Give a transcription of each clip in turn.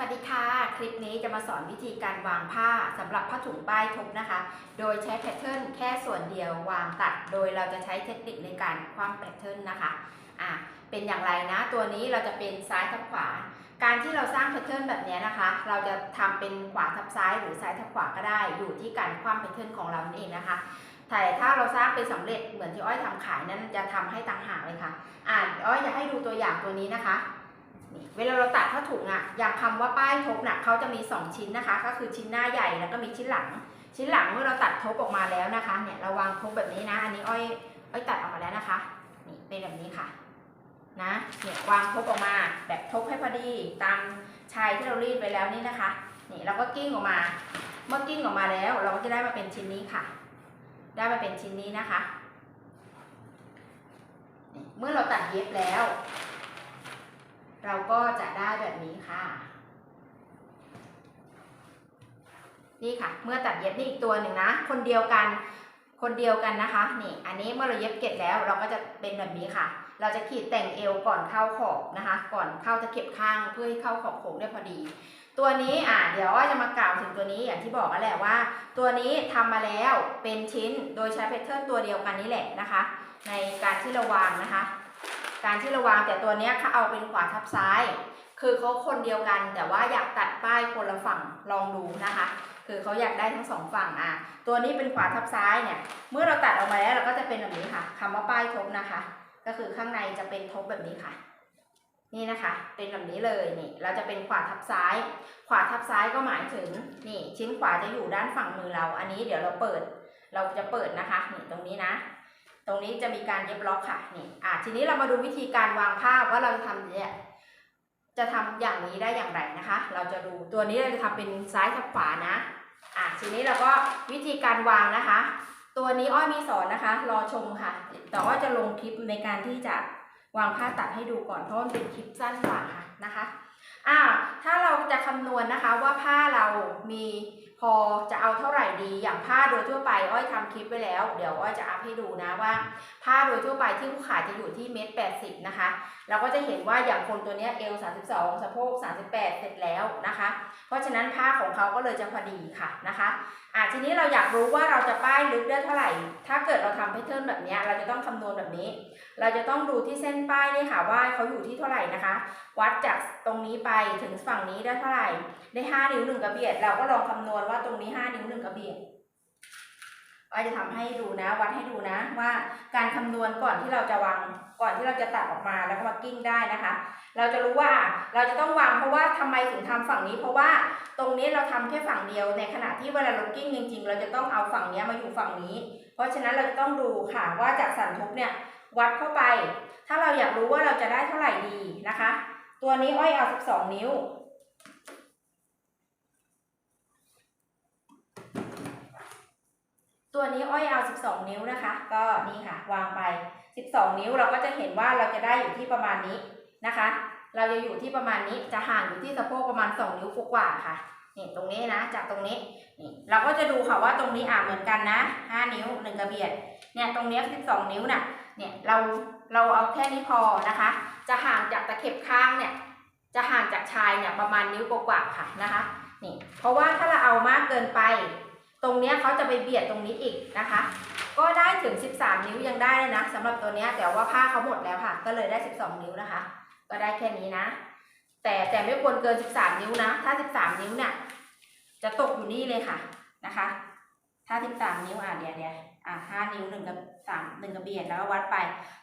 วัสดีค่ะ คลิปนี้จะมาสอนวิธีการวางผ้าสำหรับผ้าถุงป้ายทบนะคะ โดยใช้แพทเทิร์นแค่ส่วนเดียววางตัด โดยเราจะใช้เทคนิคในการคว่ำแพทเทิร์นนะคะอะเป็นอย่างไรนะ ตัวนี้เราจะเป็นซ้ายทับขวา การที่เราสร้างแพทเทิร์นแบบนี้นะคะ เราจะทำเป็นขวาทับซ้ายหรือซ้ายทับขวาก็ได้ อยู่ที่การคว่ำแพทเทิร์นของเรานั่นเองนะคะแต่ถ้าเราสร้างเป็นสำเร็จเหมือนที่อ้อยทำขายนั้นจะทำให้ต่างหากเลยค่ะอ่าอ้อยจะให้ดูตัวอย่างตัวนี้นะคะ เวลาเราตัดผ้าถุงอะอย่างคำว่าป้ายทบน่ะเขาจะมี 2 ชิ้นนะคะ ก็คือชิ้นหน้าใหญ่แล้วก็มีชิ้นหลัง ชิ้นหลังเมื่อเราตัดทบออกมาแล้วนะคะ เนี่ยเราวางทบแบบนี้นะ อันนี้อ้อยอ้อยตัดออกมาแล้วนะคะ นี่เป็นแบบนี้ค่ะนะเนี่ยวางทบออกมาแบบทบให้พอดีตามชายที่เรารีดไปแล้วนี่นะคะ นี่เราก็กิ้งออกมา เมื่อกิ้งออกมาแล้ว เราก็จะได้มาเป็นชิ้นนี้ค่ะ ได้มาเป็นชิ้นนี้นะคะ เมื่อเราตัดเย็บแล้ว เราก็จะได้แบบนี้ค่ะ นี่ค่ะ เมื่อตัดเย็บนี่อีกตัวหนึ่งนะ คนเดียวกัน คนเดียวกันนะคะ นี่ อันนี้เมื่อเราเย็บเก็บแล้วเราก็จะเป็นแบบนี้ค่ะ เราจะขีดแต่งเอวก่อนเข้าขอบนะคะ ก่อนเข้าตะเข็บข้างเพื่อให้เข้าขอบโค้งได้พอดีตัวนี้อะเดี๋ยวจะมากล่าวถึงตัวนี้อย่างที่บอกกันแหละว่า ตัวนี้ทำมาแล้วเป็นชิ้นโดยใช้แพทเทิร์นตัวเดียวกันนี้แหละนะคะ ในการที่เราวางนะคะ การที่เราวางแต่ตัวเนี้ยเขาเอาเป็นขวาทับซ้าย คือเขาคนเดียวกัน แต่ว่าอยากตัดป้ายคนละฝั่งลองดูนะคะ คือเขาอยากได้ทั้งสองฝั่งอะตัวนี้เป็นขวาทับซ้ายเนี่ย เมื่อเราตัดออกมาแล้วเราก็จะเป็นแบบนี้ค่ะคำว่าป้ายทบนะคะ ก็คือข้างในจะเป็นทบแบบนี้ค่ะ นี่นะคะ เป็นแบบนี้เลยนี่ เราจะเป็นขวาทับซ้าย ขวาทับซ้ายก็หมายถึงนี่ ชิ้นขวาจะอยู่ด้านฝั่งมือเรา อันนี้เดี๋ยวเราเปิด เราจะเปิดนะคะนี่ตรงนี้นะ ตรงนี้จะมีการเย็บล็อกค่ะนี่อะทีนี้เรามาดูวิธีการวางผ้าว่าเราจะทำเนี่ยจะทำอย่างนี้ได้อย่างไรนะคะ เราจะดูตัวนี้เราจะทำเป็นซ้ายทับขวานะอะทีนี้เราก็วิธีการวางนะคะ ตัวนี้อ้อยมีสอนนะคะ รอชมค่ะ แต่ว่าจะลงคลิปในการที่จะวางผ้าตัดให้ดูก่อนเพราะมันเป็นคลิปสั้นกว่าค่ะนะคะ อ่าถ้าเราจะคำนวณนะคะว่าผ้าเรามีพอจะเอาเท่าไหร่ดีอย่างผ้าโดยทั่วไปอ้อยทำคลิปไว้แล้ว เดี๋ยวอ้อยจะอัพให้ดูนะว่า ผ้าโดยทั่วไปที่ผู้ขายจะอยู่ที่เมตรแปดสิบนะคะเราก็จะเห็นว่าอย่างคนตัวเนี้ยเอว32สะโพก38เสร็จแล้วนะคะ เพราะฉะนั้นผ้าของเขาก็เลยจะพอดีค่ะนะคะอะทีนี้เราอยากรู้ว่าเราจะป้ายลึกได้เท่าไหร่ ถ้าเกิดเราทำแพทเทิร์นแบบนี้เราจะต้องคำนวณแบบนี้ เราจะต้องดูที่เส้นป้ายนี่ค่ะว่าเขาอยู่ที่เท่าไหร่นะคะ วัดจาก ตรงนี้ไปถึงฝั่งนี้ได้เท่าไหร่ได้5นิ้ว1กระเบียด เราก็ลองคำนวณว่าตรงนี้5นิ้ว1กระเบียดว่าจะทำให้ดูนะ วัดให้ดูนะว่าการคำนวณก่อนที่เราจะวางก่อนที่เราจะตัดออกมาแล้วก็มากิ้งได้นะคะ เราจะรู้ว่าเราจะต้องวางเพราะว่าทำไมถึงทำฝั่งนี้ เพราะว่าตรงนี้เราทำแค่ฝั่งเดียว ในขณะที่เวลาเรากิ้งจริง ๆ เราจะต้องเอาฝั่งนี้มาอยู่ฝั่งนี้ เพราะฉะนั้นเราจะต้องดูค่ะว่าจากสันทุบเนี่ยวัดเข้าไป ถ้าเราอยากรู้ว่าเราจะได้เท่าไหร่ดีนะคะ ตัวนี้อ้อยเอา12นิ้ว ตัวนี้อ้อยเอา12นิ้วนะคะ ก็นี่ค่ะ วางไป12นิ้วเราก็จะเห็นว่าเราจะได้อยู่ที่ประมาณนี้นะคะ เราจะอยู่ที่ประมาณนี้จะห่างอยู่ที่สะโพกประมาณ2นิ้วกว่าค่ะนี่ตรงนี้นะจากตรงนี้นี่เราก็จะดูค่ะว่าตรงนี้อ่าเหมือนกันนะ5นิ้ว1กระเบียดเนี่ยตรงนี้ย12นิ้วน่ะเนี่ยเรา เราเอาแค่นี้พอนะคะ จะห่างจากตะเข็บข้างเนี่ย จะห่างจากชายเนี่ยประมาณนิ้วกว่าๆค่ะนะคะ นี่ เพราะว่าถ้าเราเอามากเกินไป ตรงเนี้ยเขาจะไปเบียดตรงนี้อีกนะคะ ก็ได้ถึง 13 นิ้วยังได้เลยนะสำหรับตัวเนี้ยแต่ว่าผ้าเขาหมดแล้วค่ะ ก็เลยได้ 12 นิ้วนะคะ ก็ได้แค่นี้นะ แต่แต่ไม่ควรเกิน 13 นิ้วนะ ถ้า 13 นิ้วเนี่ยจะตกอยู่นี่เลยค่ะนะคะ ถ้า 13 นิ้วอะเดี๋ยวเดี๋ยว อะ5นิ้ว1กับ3 1กระเบียดแล้วก็วัดไป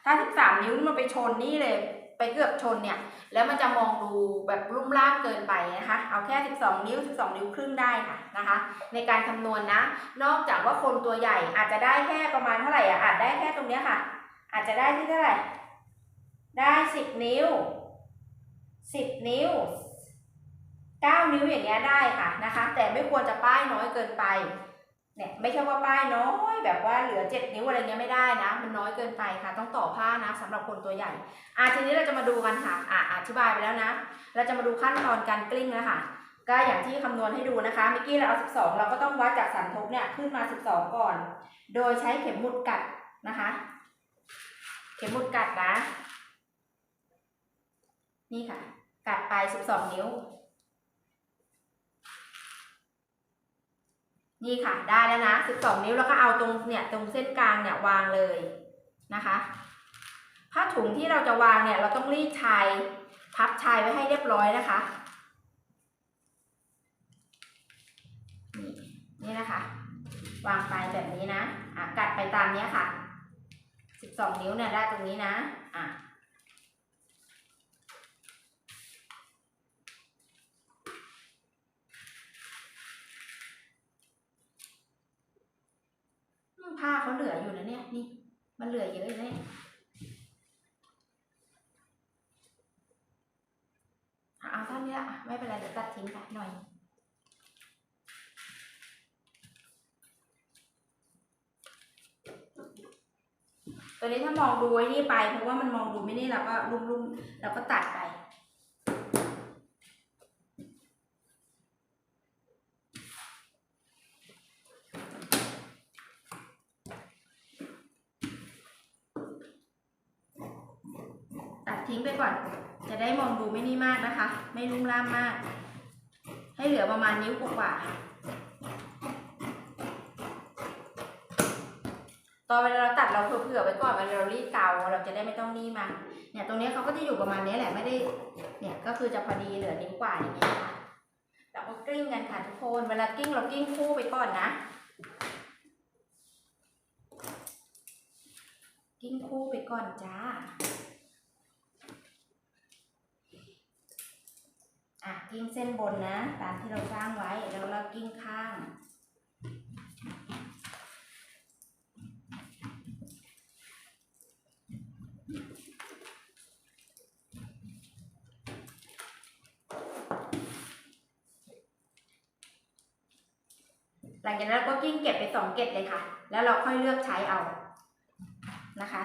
ถ้า13นิ้วมันไปชนนี่เลย ไปเกือบชนเนี่ย แล้วมันจะมองดูแบบรุ่มร่ามเกินไปนะคะ เอาแค่12นิ้ว12นิ้วครึ่งได้ค่ะนะคะ ในการคำนวณนะ นอกจากว่าคนตัวใหญ่อาจจะได้แค่ประมาณเท่าไหร่อะอาจได้แค่ตรงเนี้ยค่ะ อาจจะได้ที่เท่าไหร่ ได้10นิ้ว10นิ้ว9นิ้วอย่างเงี้ยได้ค่ะนะคะ แต่ไม่ควรจะป้ายน้อยเกินไป เนี่ยไม่ใช่ว่าป้ายน้อยแบบว่าเหลือ 7 นิ้วอะไรเงี้ยไม่ได้นะ มันน้อยเกินไปค่ะ ต้องต่อผ้านะสำหรับคนตัวใหญ่อะทีนี้เราจะมาดูกันค่ะอะอธิบายไปแล้วนะ เราจะมาดูขั้นตอนการกลิ้งแล้วค่ะ ก็อย่างที่คำนวณให้ดูนะคะเมื่อกี้เราเอา 12 เราก็ต้องวัดจากสันทบเนี่ยขึ้นมา 12 ก่อน โดยใช้เข็มหมุดกัดนะคะ เข็มหมุดกัดนะ นี่ค่ะ กัดไป 12 นิ้ว นี่ค่ะได้แล้วนะ 12 นิ้วแล้วก็เอาตรงเนี่ยตรงเส้นกลางเนี่ยวางเลยนะคะผ้าถุงที่เราจะวางเนี่ยเราต้องรีดชายพับชายไว้ให้เรียบร้อยนะคะนี่นี่นะคะ วางไปแบบนี้นะอะกัดไปตามเนี้ยค่ะ 12 นิ้วเนี่ยได้ตรงนี้นะอะ อืมผ้าเขาเหลืออยู่ นี่มันเหลือเยอะเลยเนี่ยอะเอาเท่านี้ละอะไม่เป็นไรเดี๋ยวตัดทิ้งไปหน่อยตัวนี้ถ้ามองดูไอ้นี่ไปเพราะว่ามันมองดูไม่นี่เราก็ลุ่มๆเราก็ตัดไป ตัด ทิ้งไปก่อน จะได้มองดูไม่นี่มากนะคะ ไม่ลุ่มล่ามมาก ให้เหลือประมาณนิ้วกว่าตอนเวลาเราตัดเราเผื่อไว้ก่อนเวลาเรารีดเกาเราจะได้ไม่ต้องนี่มาเนี่ยตรงนี้เขาก็จะอยู่ประมาณนี้แหละไม่ได้เนี่ยก็คือจะพอดีเหลือนิ้วกว่าอย่างเงี้ยค่ะเราก็กลิ้งกันค่ะทุกคนเวลากลิ้งเรากลิ้งคู่ไปก่อนนะกิ้งคู่ไปก่อนจ้า อะกิ้งเส้นบนนะ ตามที่เราสร้างไว้แล้วเรากิ้งข้าง หลังจากนั้นเราก็กิ้งเก็บไปสองเก็บเลยค่ะ แล้วเราค่อยเลือกใช้เอานะคะ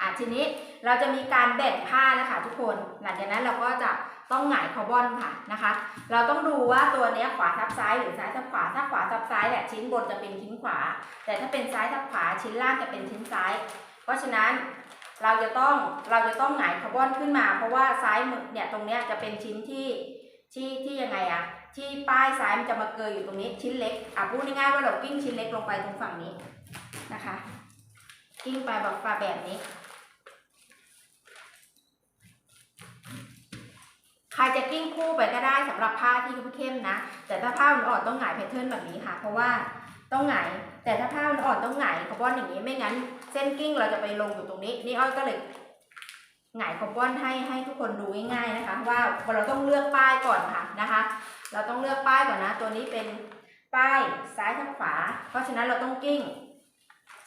อะทีนี้ เราจะมีการแบ่งผ้านะคะทุกคน หลังจากนั้นเราก็จะต้องหงายคาร์บอนค่ะนะคะ เราต้องดูว่าตัวนี้ขวาทับซ้ายหรือซ้ายทับขวา ถ้าขวาทับซ้ายเนี่ยชิ้นบนจะเป็นชิ้นขวา แต่ถ้าเป็นซ้ายทับขวาชิ้นล่างจะเป็นชิ้นซ้าย เพราะฉะนั้นเราจะต้องเราจะต้องหงายคาร์บอนขึ้นมา เพราะว่าซ้ายมือเนี่ยตรงเนี้ยจะเป็นชิ้นที่ที่ที่ยังไงอะที่ป้ายซ้ายมันจะมาเกยอยู่ตรงนี้ชิ้นเล็กอะพูดง่ายๆว่าเรากิ้งชิ้นเล็กลงไปตรงฝั่งนี้นะคะ กิ้งไปแบบปลาแบบนี้ ใครจะกิ้งคู่ไปก็ได้สำหรับผ้าที่เข้มๆนะ แต่ถ้าผ้าอ่อนๆต้องหงายแพทเทิร์นแบบนี้ค่ะ เพราะว่าต้องหงายแต่ถ้าผ้าอ่อนๆต้องหงายคาร์บอนอย่างนี้ ไม่งั้น เส้นกิ้งเราจะไปลงอยู่ตรงนี้ นี่อ้อยก็เลยหงายคาร์บอนให้ให้ทุกคนดูง่ายๆนะคะ ว่าเราต้องเลือกป้ายก่อนค่ะนะคะ เราต้องเลือกป้ายก่อนนะ ตัวนี้เป็นป้ายซ้ายทับขวา เพราะฉะนั้นเราต้องกิ้ง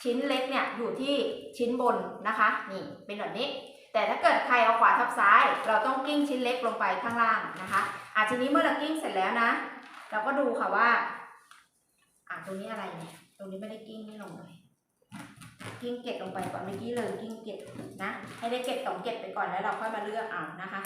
ชิ้นเล็กเนี่ยอยู่ที่ชิ้นบนนะคะ นี่เป็นแบบนี้ แต่ถ้าเกิดใครเอาขวาทับซ้าย เราต้องกิ้งชิ้นเล็กลงไปข้างล่างนะคะอะทีนี้เมื่อเรากิ้งเสร็จแล้วนะ เราก็ดูค่ะว่า อะตรงนี้อะไรเนี่ยตรงนี้ไม่ได้กิ้งนี่ลงเลยกิ้งเก็ดลงไปก่อนเมื่อกี้เลยกิ้งเก็ดนะ ให้ได้เก็ดสองเก็ดไปก่อนแล้วเราค่อยมาเลือกเอานะคะ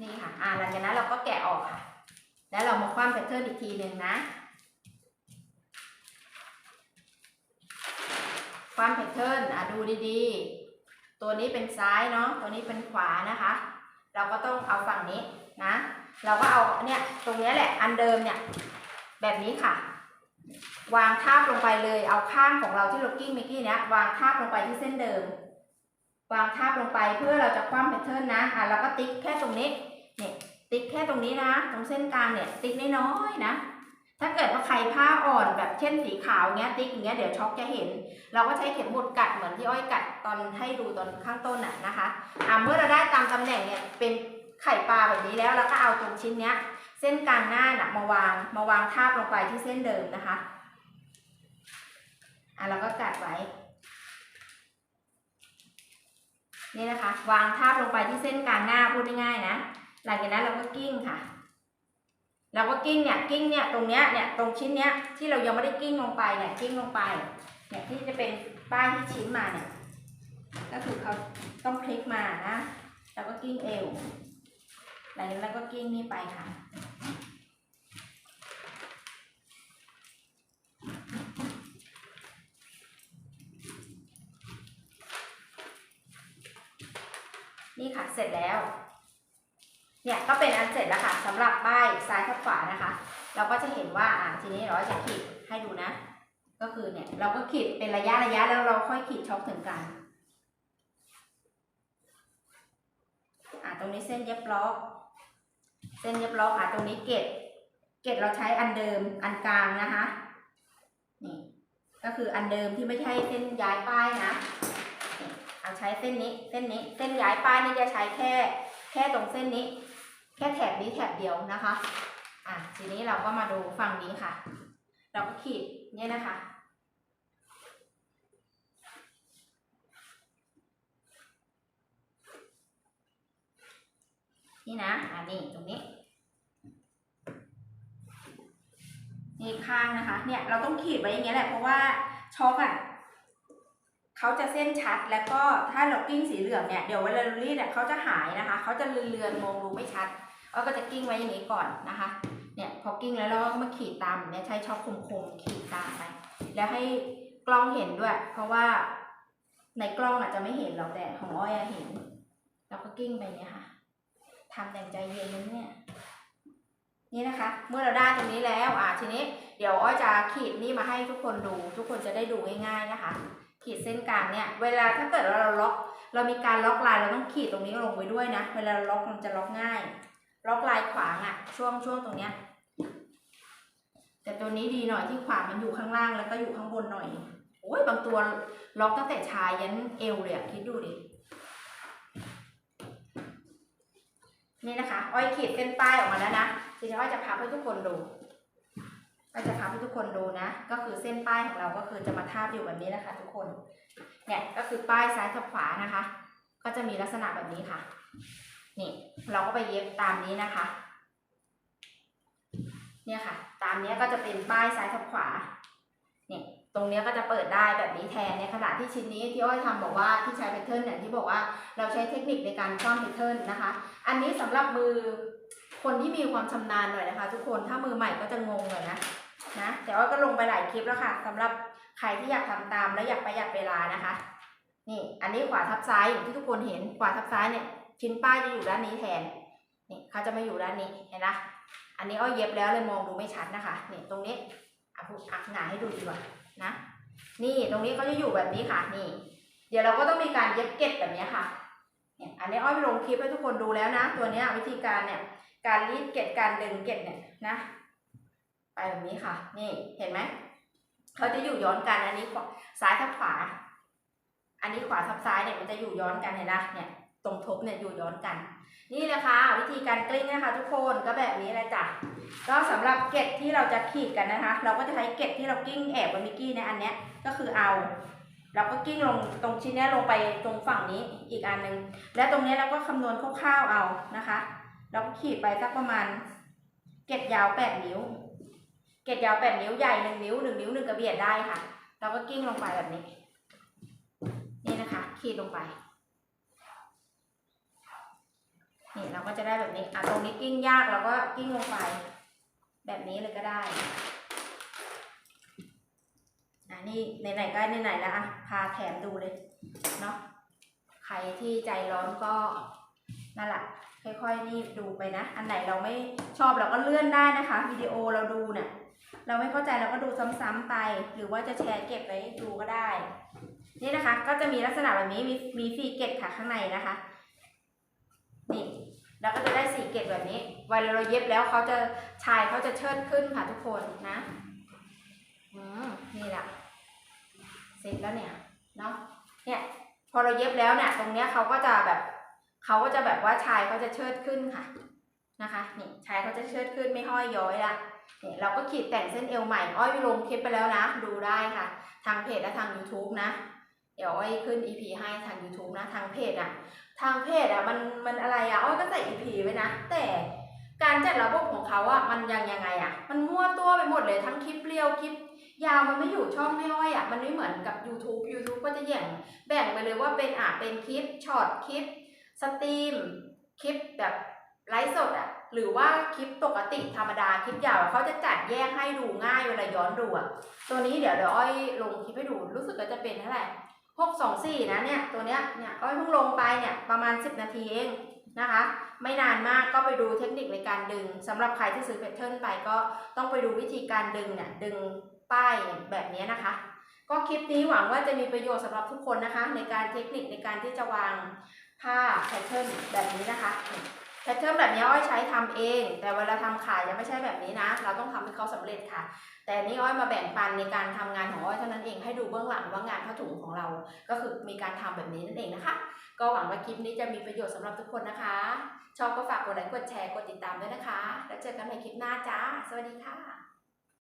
นี่ค่ะ อ่าหลังจากนั้นเราก็แกะออกค่ะ แล้วเรามาคว่ำแพทเทิร์นอีกทีหนึ่งนะ คว่ำแพทเทิร์นอะดูดีๆ ตัวนี้เป็นซ้ายเนาะ ตัวนี้เป็นขวานะคะ เราก็ต้องเอาฝั่งนี้นะ เราก็เอาเนี่ยตรงนี้แหละอันเดิมเนี่ยแบบนี้ค่ะ วางทาบลงไปเลย เอาข้างของเราที่เรากิ้งมื่อกี้เนี้ยวางทาบลงไปที่เส้นเดิม วางทาบลงไปเพื่อเราจะคว่ำแพทเทิร์นนะ อะเราก็ติ๊กแค่ตรงนี้เนี่ย ติ๊กแค่ตรงนี้นะ ตรงเส้นกลางเนี่ยติ๊กน้อยๆนะ ถ้าเกิดว่าใครผ้าอ่อนแบบเช่นสีขาวเงี้ยติ๊กอย่างเงี้ยเดี๋ยวช็อกจะเห็น เราก็ใช้เข็มหมุดกัดเหมือนที่อ้อยกัดตอนให้ดูตอนข้างต้นน่ะนะคะอ่าเมื่อเราได้ตามตำแหน่งเนี่ยเป็นไข่ปลาแบบนี้แล้วเราก็เอาตรงชิ้นเนี้ย เส้นกลางหน้าน่ะมาวางมาวางทาบลงไปที่เส้นเดิมนะคะอะเราก็กัดไว้นี่นะคะ วางทาบลงไปที่เส้นกลางหน้าพูดง่ายๆนะ หลังจากนั้นเราก็กิ้งค่ะ เราก็กิ้งเนี่ยกิ้งเนี่ยตรงเนี้ยเนี่ยตรงชิ้นเนี้ยที่เรายังไม่ได้กิ้งลงไปเนี่ยกิ้งลงไปเนี่ยที่จะเป็นป้ายที่ชิ้นมาเนี่ยก็คือเขาต้องพลิกมานะเราก็กิ้งเอวหลังจากนั้นเราก็กิ้งนี่ไปค่ะนี่ค่ะ เสร็จแล้ว เนี่ยก็เป็นอันเสร็จแล้วค่ะสำหรับป้ายซ้ายทับขวานะคะ เราก็จะเห็นว่าอ่าทีนี้เราจะขีดให้ดูนะ ก็คือเนี่ยเราก็ขีดเป็นระยะระยะแล้วเราค่อยขีดช็อคถึงกลางอ่าตรงนี้เส้นเย็บล็อก เส้นเย็บล็อกอะตรงนี้เกตเกตเราใช้อันเดิมอันกลางนะคะนี่ก็คืออันเดิมที่ไม่ใช่เส้นย้ายป้ายนะเอาใช้เส้นนี้เส้นนี้เส้นย้ายป้ายนี่จะใช้แค่ แค่ตรงเส้นนี้ แค่แถบนี้แถบเดียวนะคะ อะทีนี้เราก็มาดูฝั่งนี้ค่ะ เราก็ขีดเนี่ยนะคะ นี่นะ อ่านี่ตรงนี้ นี่ข้างนะคะ เนี่ยเราต้องขีดไว้อย่างเงี้ยแหละ เพราะว่าช็อกอะเขาจะเส้นชัดแล้วก็ถ้าเรากิ้งสีเหลืองเนี่ย เดี๋ยวเวลาเรารีดเนี่ยเขาจะหายนะคะ เขาจะเลือนๆมองดูไม่ชัด เราก็จะกิ้งไว้อย่างนี้ก่อนนะคะ เนี่ยพอกิ้งแล้วเราก็มาขีดตามเนี่ยใช้ช็อคคมๆขีดตามไป แล้วให้กล้องเห็นด้วย เพราะว่าในกล้องอาจจะไม่เห็นหรอกแต่ของอ้อยเห็นแล้วก็กิ้งไปเนี่ยค่ะทำแต่งใจเย็นนะเนี่ยนี่นะคะ เมื่อเราได้ตรงนี้แล้วอ่าทีนี้เดี๋ยวอ้อยจะขีดนี่มาให้ทุกคนดู ทุกคนจะได้ดูง่ายๆนะคะ ขีดเส้นกลางเนี่ย เวลาถ้าเกิดว่าเราล็อก เรามีการล็อกลายเราต้องขีดตรงนี้ลงไว้ด้วยนะ เวลาเราล็อกมันจะล็อกง่าย ล็อกลายขวางอะช่วงช่วงตรงเนี้ยแต่ตัวนี้ดีหน่อยที่ขวางมันอยู่ข้างล่างแล้วก็อยู่ข้างบนหน่อยโอ้ยบางตัวล็อกตั้งแต่ชายยันเอวเลยอะคิดดูดินี่นะคะอ้อยขีดเส้นป้ายออกมาแล้วนะทีนี้อ้อยจะพับให้ทุกคนดูอ้อยจะพับให้ทุกคนดูนะ ก็คือเส้นป้ายของเราก็คือจะมาทาบอยู่แบบนี้นะคะทุกคนเนี่ยก็คือป้ายซ้ายกับขวานะคะ ก็จะมีลักษณะแบบนี้ค่ะ นี่เราก็ไปเย็บตามนี้นะคะ เนี่ยค่ะ ตามนี้ก็จะเป็นป้ายซ้ายกับขวาเนี่ยตรงเนี้ยก็จะเปิดได้แบบนี้แทนในขณะที่ชิ้นนี้ที่อ้อยทำบอกว่าที่ใช้แพทเทิร์นเนี่ยที่บอกว่าเราใช้เทคนิคในการซ่อนแพทเทิร์นนะคะ อันนี้สำหรับมือคนที่มีความชำนาญหน่อยนะคะ ทุกคนถ้ามือใหม่ก็จะงงหน่อยนะนะแต่ว่าก็ลงไปหลายคลิปแล้วค่ะสำหรับใครที่อยากทำตามและอยากประหยัดเวลานะคะ นี่อันนี้ขวาทับซ้ายอย่างที่ทุกคนเห็นขวาทับซ้ายเนี่ย ชิ้นป้ายจะอยู่ด้านนี้แทนนี่เขาจะมาอยู่ด้านนี้เห็นนะอันนี้อ้อยเย็บแล้วเลยมองดูไม่ชัดนะคะนี่ตรงนี้อะพูดอะหงายให้ดูดีกว่านะ นี่ตรงนี้เขาจะอยู่แบบนี้ค่ะนี่ เดี๋ยวเราก็ต้องมีการเย็บเก็บแบบนี้ค่ะเนี่ยอันนี้อ้อยไปลงคลิปให้ทุกคนดูแล้วนะ ตัวเนี้ยวิธีการเนี่ยการรีดเก็บการดึงเก็บเนี่ยนะ ไปแบบนี้ค่ะ นี่เห็นไหมเขาจะอยู่ย้อนกันอันนี้ขวาซ้ายทับขวา อันนี้ขวาทับซ้ายเนี่ยมันจะอยู่ย้อนกันเห็นนะเนี่ย ตรงทบเนี่ยอยู่ย้อนกัน นี่แหละค่ะวิธีการกลิ้งนะคะ ทุกคนก็แบบนี้แหละจ้ะก็สำหรับเกล็ดที่เราจะขีดกันนะคะ เราก็จะใช้เกล็ดที่เรากิ้งแอบบนมิกกี้ในอันเนี้ยก็คือเอา เราก็กิ้งลงตรงชิ้นนี้ลงไปตรงฝั่งนี้อีกอันหนึ่งและตรงนี้เราก็คำนวณคร่าวๆเอานะคะ เราก็ขีดไปสักประมาณเกล็ดยาวแปดนิ้ว เกล็ดยาวแปดนิ้วใหญ่หนึ่งนิ้วหนึ่งนิ้วหนึ่งกระเบียดได้ค่ะ เราก็กิ้งลงไปแบบนี้ นี่นะคะ ขีดลงไป นี่เราก็จะได้แบบนี้อะตรงนี้กิ้งยากเราก็กิ้งลงไป แบบนี้เลยก็ได้อะนี่ไหนๆก็ไหนๆแล้วอะพาแถมดูเลยเนาะใครที่ใจร้อนก็นั่นแหละค่อยๆนี่ดูไปนะ อันไหนเราไม่ชอบเราก็เลื่อนได้นะคะ วิดีโอเราดูเนี่ยเราไม่เข้าใจเราก็ดูซ้ำๆไป หรือว่าจะแชร์เก็บไว้ดูก็ได้ นี่นะคะ ก็จะมีลักษณะแบบนี้มีมีสีเกล็ดค่ะข้างในนะคะนี่ เราก็จะได้สีเกล็ดแบบนี้เวลาเราเย็บแล้วเขาจะชายเขาจะเชิดขึ้นค่ะทุกคนนะอืมนี่แหละเสร็จแล้วเนี่ยเนาะเนี่ยพอเราเย็บแล้วเนี่ยตรงเนี้ยเขาก็จะแบบเขาก็จะแบบว่าชายเขาจะเชิดขึ้นค่ะนะคะนี่ชายเขาจะเชิดขึ้นไม่ห้อยย้อยละเนี่ยเราก็ขีดแต่งเส้นเอวใหม่อ้อยลงคลิปไปแล้วนะ ดูได้ค่ะ ทางเพจและทาง YouTube นะ เดี๋ยวอ้อยขึ้น EP ให้ทาง YouTube นะทางเพจอะ ทางเพจอะมันมันอะไรอะอ้อยก็ใส่ EP ไว้นะ แต่การจัดระบบของเขาอะมันยังยังไงอะมันมั่วตัวไปหมดเลยทั้งคลิปเรียวคลิป ยาวมันไม่อยู่ช่องไม่อ้อยอะมันไม่เหมือนกับ YouTube YouTube ก็จะแย่งแบ่งไปเลยว่าเป็นอะเป็นคลิปช็อตคลิปสตรีมคลิปแบบไลฟ์สดอะหรือว่าคลิปปกติธรรมดาคลิปยาวเขาจะจัดแยกให้ดูง่ายเวลาย้อนดูอะตัวนี้เดี๋ยวเดี๋ยวอ้อยลงคลิปให้ดูรู้สึกว่าจะเป็นเท่าไหร่ 624นะเนี่ยตัวเนี้ยเนี่ยอ้อยเพิ่งลงไปเนี่ยประมาณ 10 นาทีเองนะคะ ไม่นานมากก็ไปดูเทคนิคในการดึงสำหรับใครที่ซื้อแพทเทิร์นไปก็ต้องไปดูวิธีการดึงเนี่ยดึงป้ายแบบนี้นะคะ ก็คลิปนี้หวังว่าจะมีประโยชน์สำหรับทุกคนนะคะ ในการเทคนิคในการที่จะวางผ้าแพทเทิร์นแบบนี้นะคะ แพทเทิร์นแบบนี้อ้อยใช้ทำเอง แต่เวลาทำขายยังไม่ใช่แบบนี้นะ เราต้องทำให้เขาสำเร็จค่ะ แต่นี่อ้อยมาแบ่งปันในการทำงานของอ้อยเท่านั้นเองให้ดูเบื้องหลังว่างานผ้าถุงของเรา ก็คือมีการทำแบบนี้นั่นเองนะคะ ก็หวังว่าคลิปนี้จะมีประโยชน์สำหรับทุกคนนะคะ ชอบก็ฝากกดไลค์กดแชร์กดติดตามด้วยนะคะ แล้วเจอกันในคลิปหน้าจ้า สวัสดีค่ะ